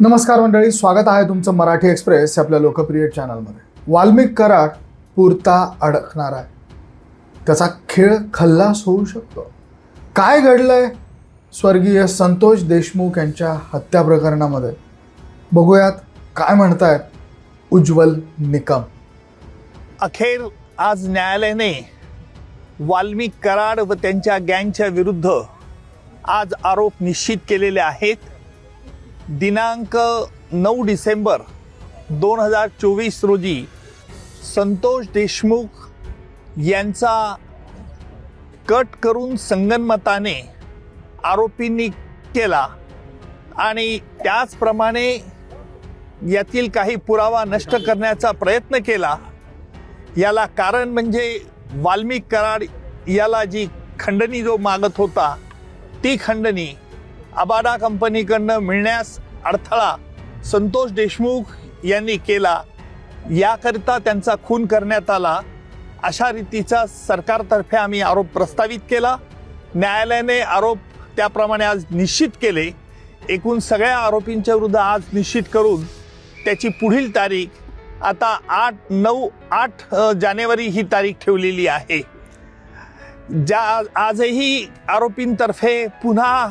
नमस्कार मंडळी स्वागत आहे तुमचं मराठी एक्सप्रेस आपल्या लोकप्रिय चॅनलमध्ये. वाल्मिक कराड पुरता अडकणार आहे. त्याचा खेळ खल्लास होऊ शकतो. काय घडलंय? स्वर्गीय संतोष देशमुख यांच्या हत्या प्रकरणामध्ये. बघूयात काय म्हणतायत उज्ज्वल निकम. अखेर आज न्यायालयाने वाल्मिक कराड व त्यांच्या गँगच्या विरुद्ध आज आरोप निश्चित केलेले आहेत. दिनांक नऊ डिसेंबर दोन हजार चोवीस रोजी संतोष देशमुख यांचा कट करून संगनमताने आरोपींनी केला. आणि त्याचप्रमाणे यातील काही पुरावा नष्ट करण्याचा प्रयत्न केला. याला कारण म्हणजे वाल्मिक कराड याला जी खंडणी जो मागत होता ती खंडणी अबाडा कंपनीकडनं मिळण्यास अडथळा संतोष देशमुख यांनी केला याकरिता त्यांचा खून करण्यात आला. अशा रीतीचा सरकारतर्फे आम्ही आरोप प्रस्तावित केला. न्यायालयाने आरोप त्याप्रमाणे आज निश्चित केले. एकूण सगळ्या आरोपींच्या विरुद्ध आज निश्चित करून त्याची पुढील तारीख आता आठ नऊ आठ जानेवारी ही तारीख ठेवलेली आहे. ज्या आजही आरोपींतर्फे पुन्हा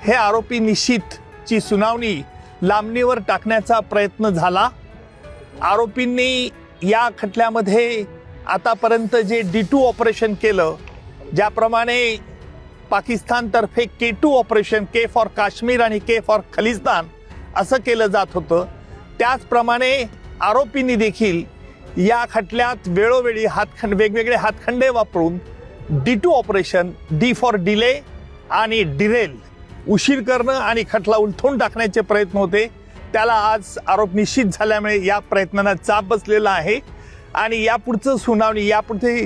हे आरोपी निश्चित ची सुनावणी लांबणीवर टाकण्याचा प्रयत्न झाला. आरोपींनी या खटल्यामध्ये आतापर्यंत जे डी टू ऑपरेशन केलं ज्याप्रमाणे पाकिस्तानतर्फे K two operation K for Kashmir आणि के फॉर खलिस्तान असं केलं जात होतं. त्याचप्रमाणे आरोपींनी देखील या खटल्यात वेळोवेळी हातखंड वेगवेगळे हातखंडे वापरून D two operation D for delay आणि डिरेल उशीर करणं आणि खटला उलथून टाकण्याचे प्रयत्न होते. त्याला आज आरोप निश्चित झाल्यामुळे या प्रयत्नांना चाप बसलेला आहे. आणि यापुढचं सुनावणी यापुढे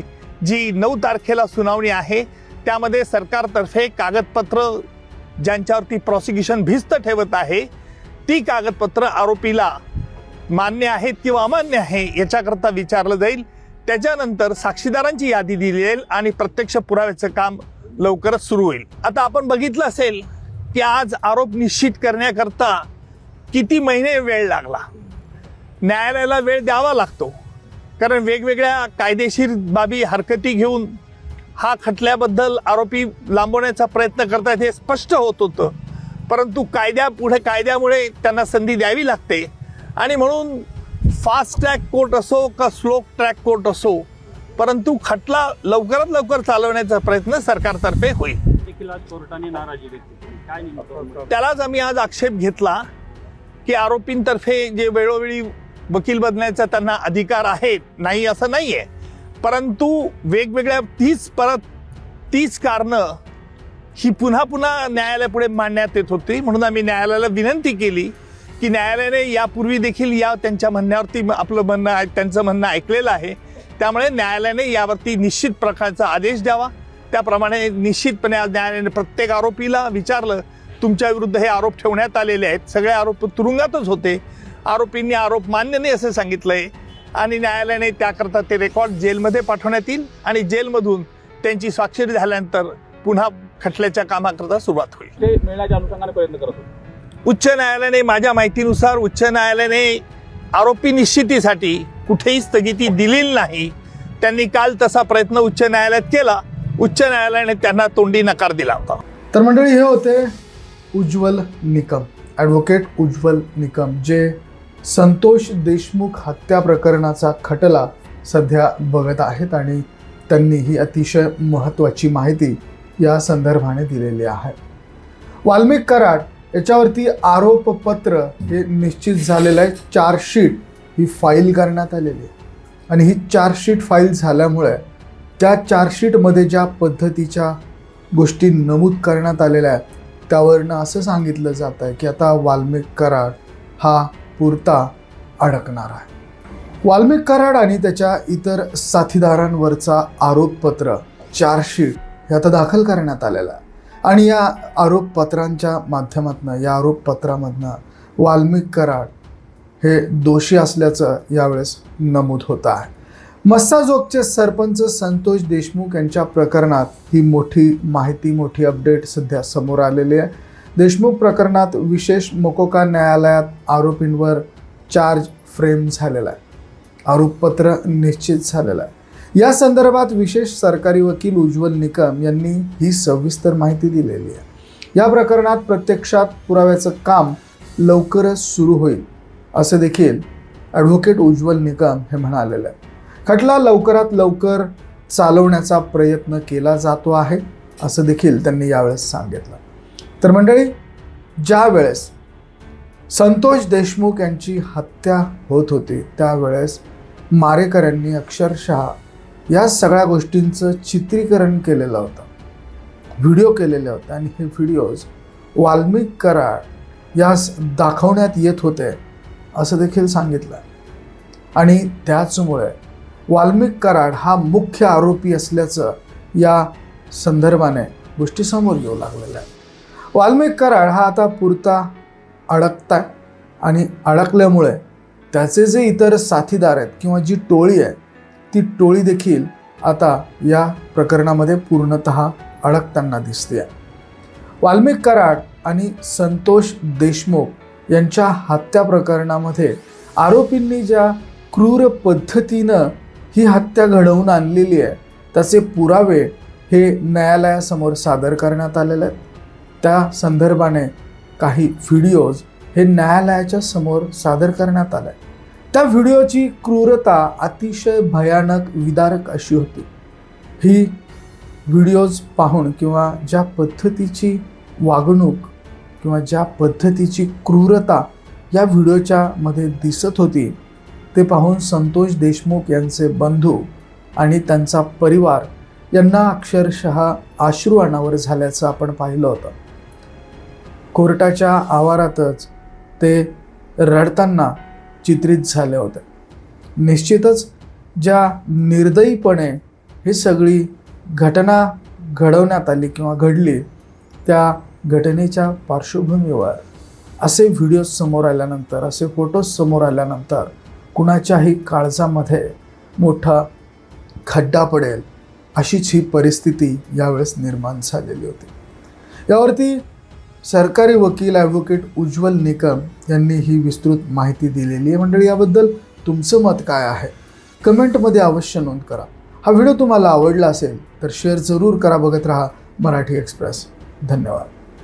जी नऊ तारखेला सुनावणी आहे त्यामध्ये सरकारतर्फे कागदपत्र ज्यांच्यावरती प्रॉसिक्युशन भिस्त ठेवत आहे ती कागदपत्र आरोपीला मान्य आहेत किंवा अमान्य आहे याच्याकरता विचारलं जाईल. त्याच्यानंतर साक्षीदारांची यादी दिली जाईल आणि प्रत्यक्ष पुराव्याचं काम लवकरच सुरू होईल. आता आपण बघितलं असेल की आज आरोप निश्चित करण्याकरता किती महिने वेळ लागला? न्यायालयाला वेळ द्यावा लागतो. कारण वेगवेगळ्या कायदेशीर बाबी हरकती घेऊन हा खटल्याबद्दल आरोपी लांबवण्याचा प्रयत्न करतात हे स्पष्ट होत होतं. परंतु कायद्या पुढे कायद्यामुळे त्यांना संधी द्यावी लागते. आणि म्हणून फास्ट ट्रॅक कोर्ट असो का स्लो ट्रॅक कोर्ट असो परंतु खटला लवकरात लवकर चालवण्याचा प्रयत्न सरकारतर्फे होईल. देखील आज कोर्टाने नाराजी व्यक्त केली. काय नेमकं त्यालाच आम्ही आज आक्षेप घेतला की आरोपींतर्फे जे वेळोवेळी वकील बदलण्याचा त्यांना अधिकार आहे नाही असं नाही आहे परंतु वेगवेगळ्या तीच परत तीच कारणं ही पुन्हा पुन्हा न्यायालयापुढे मांडण्यात येत होती. म्हणून आम्ही न्यायालयाला विनंती केली की न्यायालयाने यापूर्वी देखील या त्यांच्या म्हणण्यावरती आपलं म्हणणं त्यांचं म्हणणं ऐकलेलं आहे. त्यामुळे न्यायालयाने यावरती निश्चित प्रकारचा आदेश द्यावा. त्याप्रमाणे निश्चितपणे आज न्यायालयाने प्रत्येक आरोपीला विचारलं तुमच्या विरुद्ध हे आरोप ठेवण्यात आलेले आहेत. सगळे आरोप तुरुंगातच होते. आरोपींनी आरोप मान्य नाही असं सांगितलंय. आणि न्यायालयाने त्याकरता ते रेकॉर्ड जेलमध्ये पाठवण्यात येईल आणि जेलमधून त्यांची स्वाक्षरी झाल्यानंतर पुन्हा खटल्याच्या कामाकरता सुरुवात होईल. ते मिळण्याच्या अनुषंगाने प्रयत्न करत होते. उच्च न्यायालयाने माझ्या माहितीनुसार उच्च न्यायालयाने आरोपी निश्चितीसाठी कुठेही स्थगिती दिलेली नाही. त्यांनी काल तसा प्रयत्न उच्च न्यायालयात केला. उच्च न्यायालयाने त्यांना तोंडी नकार दिला होता. तर मंडळी हे होते उज्ज्वल निकम. ॲडव्होकेट उज्ज्वल निकम जे संतोष देशमुख हत्या प्रकरणाचा खटला सध्या बघत आहेत आणि त्यांनी ही अतिशय महत्त्वाची माहिती या संदर्भाने दिलेली आहे. वाल्मिक कराड याच्यावरती आरोपपत्र हे निश्चित झालेलं आहे. चार्जशीट ही फाईल करण्यात आलेली आहे. आणि ही चार्जशीट फाईल झाल्यामुळे त्या चार्जशीटमध्ये ज्या पद्धतीच्या गोष्टी नमूद करण्यात आलेल्या आहेत त्यावरनं असं सांगितलं जात आहे की आता वाल्मिक कराड हा पुरता अडकणार आहे. वाल्मिक कराड आणि त्याच्या इतर साथीदारांवरचा आरोपपत्र चार्जशीट हे आता दाखल करण्यात आलेलं आहे. आणि या आरोपपत्रांच्या माध्यमातून या आरोपपत्रामधनं वाल्मिक कराड हे दोषी असल्याचं यावेळेस नमूद होतं आहे. मस्साजोगचे सरपंच संतोष देशमुख यांच्या प्रकरणात ही मोठी माहिती मोठी अपडेट सध्या समोर आलेली आहे. देशमुख प्रकरणात विशेष मोकोका न्यायालयात आरोपींवर चार्ज फ्रेम झालेला आहे. आरोपपत्र निश्चित झालेलं आहे. या संदर्भात विशेष सरकारी वकील उज्ज्वल निकम यांनी ही सविस्तर माहिती दिलेली आहे. या प्रकरणात प्रत्यक्षात पुराव्याचं काम लवकरच सुरू होईल असं देखील ॲडव्होकेट उज्ज्वल निकम हे म्हणालेलं आहे खटला लवकरात लवकर चालवण्याचा प्रयत्न केला जातो आहे असं देखील त्यांनी यावेळेस सांगितलं. तर मंडळी ज्या वेळेस संतोष देशमुख यांची हत्या होत होती त्यावेळेस मारेकऱ्यांनी अक्षरशः या सगळ्या गोष्टींचं चित्रीकरण केलेलं होतं व्हिडिओ केलेले होते आणि हे व्हिडिओज वाल्मिक कराड यास दाखवण्यात येत होते असं देखील सांगितलं. आणि त्याचमुळे वाल्मिक कराड हा मुख्य आरोपी असल्याचं या संदर्भाने गोष्टी समोर येऊ लागलेल्या आहे. वाल्मिक कराड हा आता पुरता अडकताय आणि अडकल्यामुळे त्याचे जे इतर साथीदार आहेत किंवा जी टोळी आहे ती टोळी देखील आता या प्रकरणामध्ये पूर्णत अडकताना दिसते आहे वाल्मिक कराड आणि संतोष देशमुख यांच्या हत्या प्रकरणामध्ये आरोपींनी ज्या क्रूर पद्धतीनं ही हत्या घडवून आणलेली आहे. त्याचे पुरावे हे न्यायालयासमोर सादर करण्यात आलेले आहेत. त्या संदर्भाने काही व्हिडिओज हे न्यायालयाच्या समोर सादर करण्यात आले त्या व्हिडिओची क्रूरता अतिशय भयानक विदारक अशी होती. ही व्हिडिओज पाहून किंवा ज्या पद्धतीची वागणूक किंवा ज्या पद्धतीची क्रूरता या व्हिडिओच्या मध्ये दिसत होती ते पाहून संतोष देशमुख यांचे बंधू आणि त्यांचा परिवार यांना अक्षरशः आश्रू अनावर झाल्याचं आपण पाहिलं होतं. कोर्टाच्या आवारातच ते रडताना चित्रित झाले होते. निश्चितच ज्या निर्दयीपणे ही सगळी घटना घडवण्यात आली किंवा घडली त्या घटनेच्या पार्श्वभूमीवर असे व्हिडिओज समोर आल्यानंतर असे फोटोज समोर आल्यानंतर कुणाच्याही काळजामध्ये मोठा खड्डा पडेल अशीच ही परिस्थिती यावेळेस निर्माण झालेली होती. यावरती सरकारी वकील ॲडव्होकेट उज्ज्वल निकम यांनी ही विस्तृत माहिती दिलेली आहे. मंडळी याबद्दल तुमचं मत काय आहे? कमेंटमध्ये अवश्य नोंद करा. हा व्हिडिओ तुम्हाला आवडला असेल तर शेअर जरूर करा. बघत राहा मराठी एक्सप्रेस. धन्यवाद.